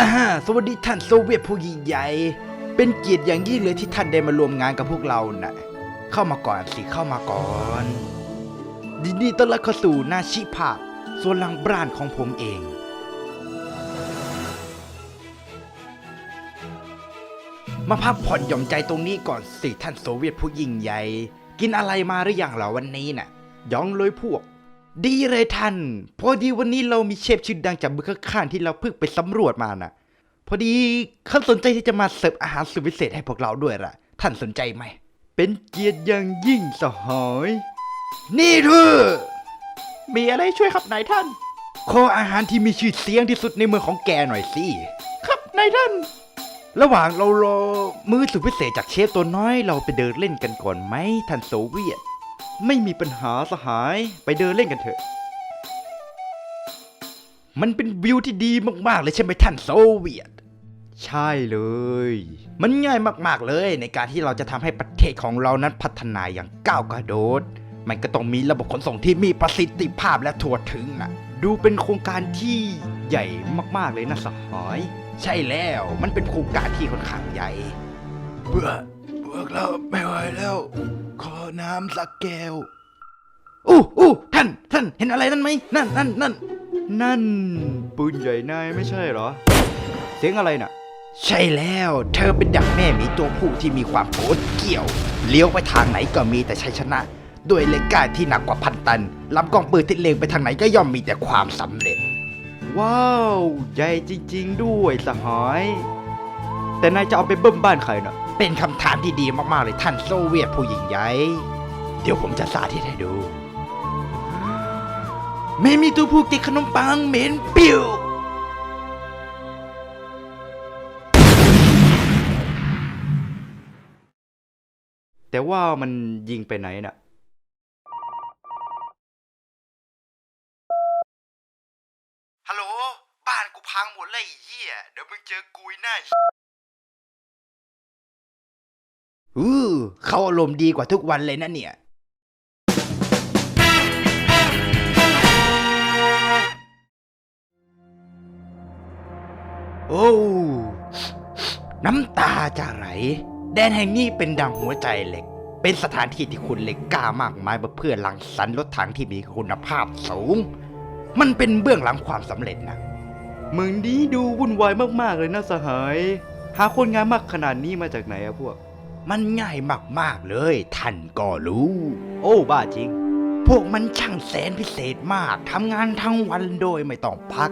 อ่าสวัสดีท่านโซเวียตผู้ยิ่งใหญ่ เป็นเกียรติอย่างยิ่งเลยที่ท่านได้มารวมงานกับพวกเราน่ะเข้ามาก่อนสิเข้ามาก่อนยินดีต้อนรับเข้าสู่นาชิภาส่วนหลังบ้านของผมเองมาพักผ่อนหย่อมใจตรงนี้ก่อนสิท่านโซเวียตผู้ยิ่งใหญ่ กินอะไรมาหรือยังเหรอวันนี้น่ะยองเลยพวก ดีเลยท่านพอดีวันนี้เรามีเชฟชื่อดังจากเมืองข้างๆที่เราเพิ่งไปสำรวจมาน่ะ พอดีเขาสนใจที่จะมาเสิร์ฟอาหารสุดพิเศษให้พวกเราด้วยล่ะ ท่านสนใจไหม เป็นเกียรติอย่างยิ่งสหาย นี่เธอมีอะไรช่วยครับนายท่าน ขออาหารที่มีชื่อเสียงที่สุดในเมืองของแกหน่อยสิ ครับนายท่าน ระหว่างเรารอมื้อสุดพิเศษจากเชฟตัวน้อย เราไปเดินเล่นกันก่อนไหมท่านโซเวียต ไม่มีปัญหาสหายไปเดินเล่นกันเถอะ มันเป็นวิวที่ดีมากๆเลยใช่ไหมท่านโซเวียต ใช่เลย มันง่ายมากๆเลยในการที่เราจะทำให้ประเทศของเรานั้นพัฒนาอย่างก้าวกระโดด มันก็ต้องมีระบบขนส่งที่มีประสิทธิภาพและทั่วถึงอะ ดูเป็นโครงการที่ใหญ่มากๆเลยนะสหาย ใช่แล้ว มันเป็นโครงการที่ค่อนข้างใหญ่เบื่อ วกเราไม่ไหวแล้ว ขอน้ำสักแก้วอู้อู้ท่านท่านเห็นอะไรนั่นไหมนั่นนั่นนั่นนั่น ปืนใหญ่นายไม่ใช่เหรอ เสียงอะไรน่ะ ใช่แล้ว เธอเป็นดักแม่หมีตัวผู้ที่มีความโกรธเกี่ยว เลี้ยวไปทางไหนก็มีแต่ชัยชนะ ด้วยเหล็กกล้าที่หนักกว่าพันตันลำกล้องปืนที่เล็งไปทางไหนก็ย่อมมีแต่ความสำเร็จ ว้าว ใหญ่จริง ๆ ด้วยสหาย แต่นายจะเอาไปเบิ่มบ้านใครน่ะ เป็นคำถามที่ดีมากๆเลยท่านโซเวียตผู้ยิ่งใหญ่เดี๋ยวผมจะสาธิตให้ดูไม่มีตัวผู้ติดขนมปังเหม็นปิวแต่ว่ามันยิงไปไหนน่ะ ฮัลโหล บ้านกูพังหมดเลยเหี้ย เดี๋ยวมึงเจอกุยหน้า เขาอารมณ์ดีกว่าทุกวันเลยนะเนี่ย โอ้ น้ำตาจะไหล แดนแห่งนี้เป็นดังหัวใจเหล็ก เป็นสถานที่ที่คุณเหล็กกล้ามากมายมาเพื่อลังสรรรถถังที่มีคุณภาพสูง มันเป็นเบื้องหลังความสำเร็จนะเมืองนี้ดูวุ่นวายมากๆเลยนะสหาย หาคนงานมากขนาดนี้มาจากไหนอะพวก มันง่ายมากๆเลย ท่านก็รู้ โอ้บ้าจริง พวกมันช่างแสนพิเศษมากทำงานทั้งวันโดยไม่ต้องพัก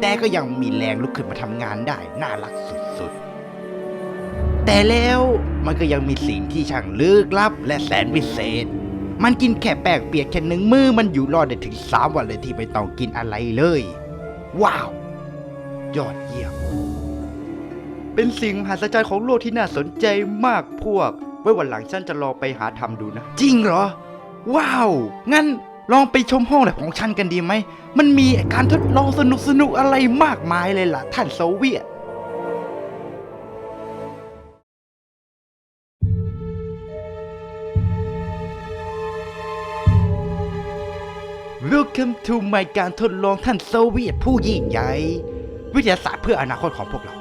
แต่ก็ยังมีแรงลุกขึ้นมาทำงานได้ น่ารักสุดๆ แต่แล้วมันก็ยังมีสิ่งที่ช่างลึกลับ และแสนพิเศษ มันกินแค่แป้งเปียกแค่หนึ่งมือมันอยู่รอดได้ถึงสามวันเลยที่ไม่ต้องกินอะไรเลย ว้าว ยอดเยี่ยม เป็นสิ่งมหัศจรรย์ของโลกที่น่าสนใจมากพวก ไว้วันหลังฉันจะลองไปหาทำดูนะ จริงเหรอ ว้าว งั้นลองไปชมห้องแลบของฉันกันดีไหม มันมีการทดลองสนุกสนุกอะไรมากมายเลยล่ะ ท่านโซเวียต Welcome to my การทดลองท่านโซเวียตผู้ยิ่งใหญ่ วิทยาศาสตร์เพื่ออนาคตของพวกเรา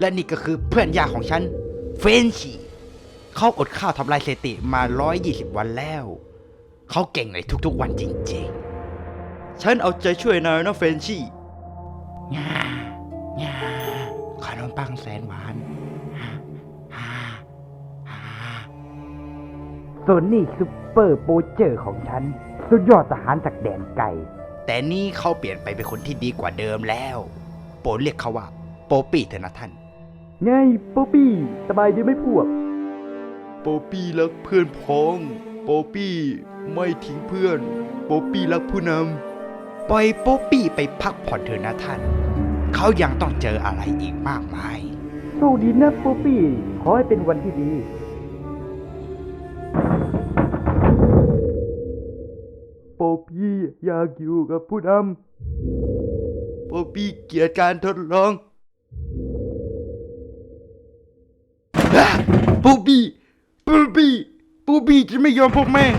และนี่ก็คือเพื่อนยากของฉัน เฟรนชีเขาอดข้าวทำลายสถิติมา 120 วันแล้ว เขาเก่งในทุกๆวันจริงๆ ฉันเอาใจช่วยนายนะเฟรนชี่งาง่าขนมปังแสนหวานฮ่าฮ่าฮ่าส่วนนี่ซุปเปอร์โปเจอร์ของฉัน สุดยอดทหารจากแดนไกล แต่นี่เขาเปลี่ยนไปเป็นคนที่ดีกว่าเดิมแล้ว โปรดเรียกเขาว่า โปปี้เถอะนะท่าน ไงโปปี้สบายดีไหมพวก โปปี้รักเพื่อนพ้อง โปปี้ไม่ทิ้งเพื่อน โปปี้รักผู้นำปล่อยโปปี้ไปพักผ่อนเถอะนะท่าน เขายังต้องเจออะไรอีกมากมาย โชคดีนะโปปี้ ขอให้เป็นวันที่ดีโปปี้อยากอยู่กับผู้นำ โปปี้เกลียดการทดลอง ปปี้โปปี้โปปี้จะไม่ยอมพวกแม่ง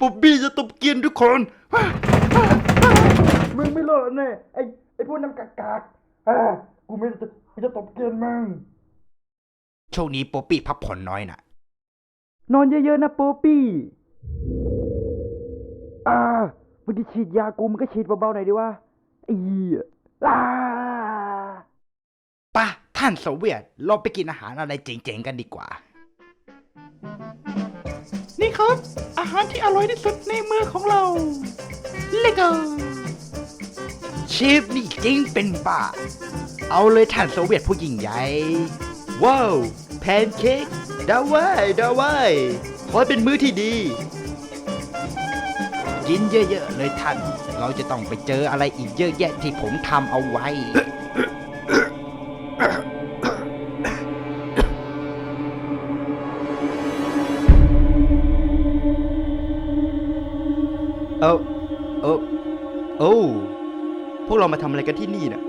บ๊อบบี้จะตบเกียนทุกคน มึงไม่รอดแน่ไอ้ไอ้พวกน้ำกากากอ่ากูไม่จะกูจะตบเกลียนมึงช่วงนี้ป๊อปปี้พักผ่อนน้อยน่ะ นอนเยอะๆนะโปปี้อ่ามึงจะฉีดยากูมึงก็ฉีดเบาๆหน่อยดิวะไอ้เหี้ยอ่าป่ะ ท่านโซเวียตเราไปกินอาหารอะไรเจ๋งๆกันดีกว่า นี่ครับ อาหารที่อร่อยที่สุดในเมืองของเรา เลโกเชฟนี่จริงเป็นบ้า เอาเลยท่านโซเวียตผู้ยิ่งใหญ่ ว้าว แพนเค้กดาไว้ดาไว้ขอให้เป็นมื้อที่ดี กินเยอะๆเลยท่าน เราจะต้องไปเจออะไรอีกเยอะแยะที่ผมทำเอาไว้ เออเออโอ้พวกเรามาทำอะไรกันที่นี่น่ะ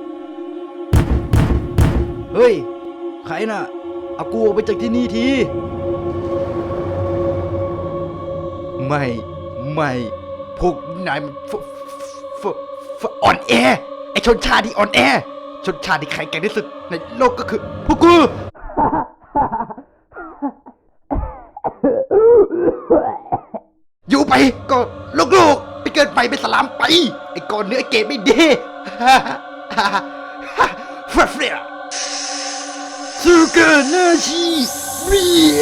เฮ้ย ใครน่ะ เอากูออกไปจากที่นี่ที ไม่ ไม่ พวกนายมันฟฟฟอ่อนแอ ไอชนชาติที่อ่อนแอ ชนชาติที่แข็งแกร่งที่สุดในโลกก็คือ พวกกู ไปไอ้ก้อนเนื้อไอ้เกมไม่ดีฟรเฟรสุกานาชีเบีย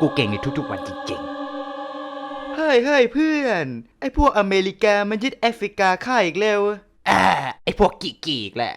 กูเก่งในทุกๆวันจริงๆ เฮ้ยเฮ้ยเพื่อน ไอ้พวกอเมริกามันยึดแอฟริกาข้าอีกแล้วอ่าไอ้พวกกีกีอีกแหละ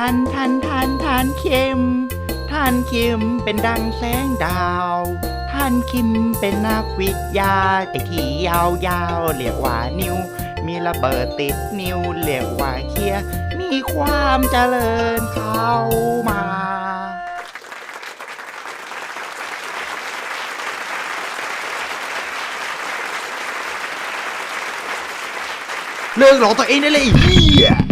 ท่านท่านท่านท่านเคิมท่านเคิมเป็นดังแสงดาวท่านคิมเป็นนักวิทยาไอ้ที่ยาวยาวเรียกว่านิวมีระเบิดติดนิวเรียกว่าเคียมีความเจริญเข้ามาเลิกหลอกตัวเองได้เลยเฮีย